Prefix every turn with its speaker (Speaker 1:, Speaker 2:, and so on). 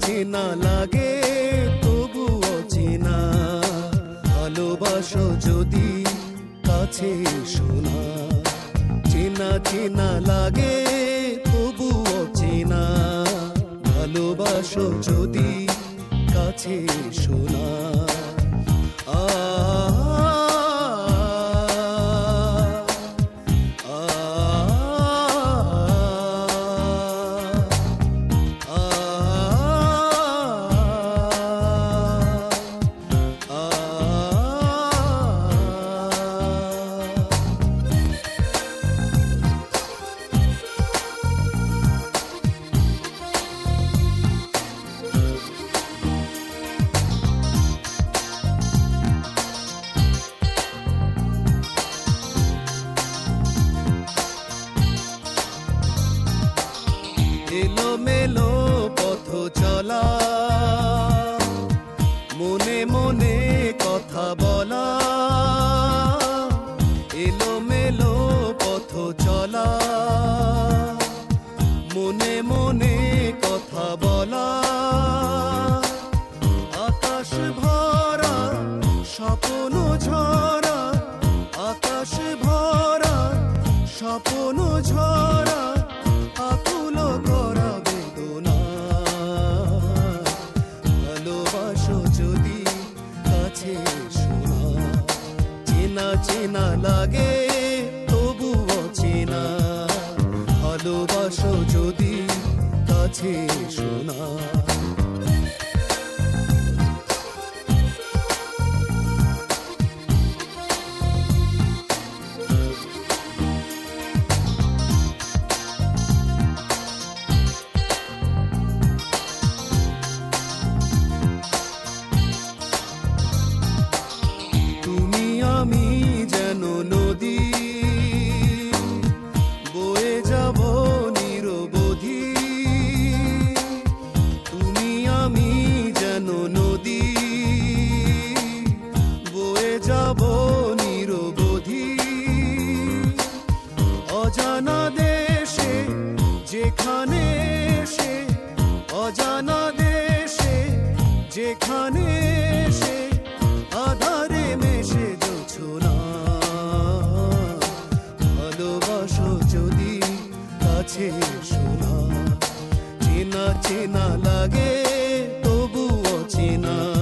Speaker 1: চেনা লাগে, তবু অচেনা। ভালোবাসো যদি কাছে শোনা চেনা চেনা লাগে, তবু অচেনা। ভালোবাসো যদি কাছে শোনা চেনা চেনা লাগে তবু অচেনা ভালোবাসো যদি কাছে শোনা। যাব নিরবধি। অজানা দেশে, যেখানে সে, অজানা দেশে, যেখানে সে, আধারে মেশে না। ভালোবাসো যদি কাছে শোনা চেনা চেনা লাগে তবু অচেনা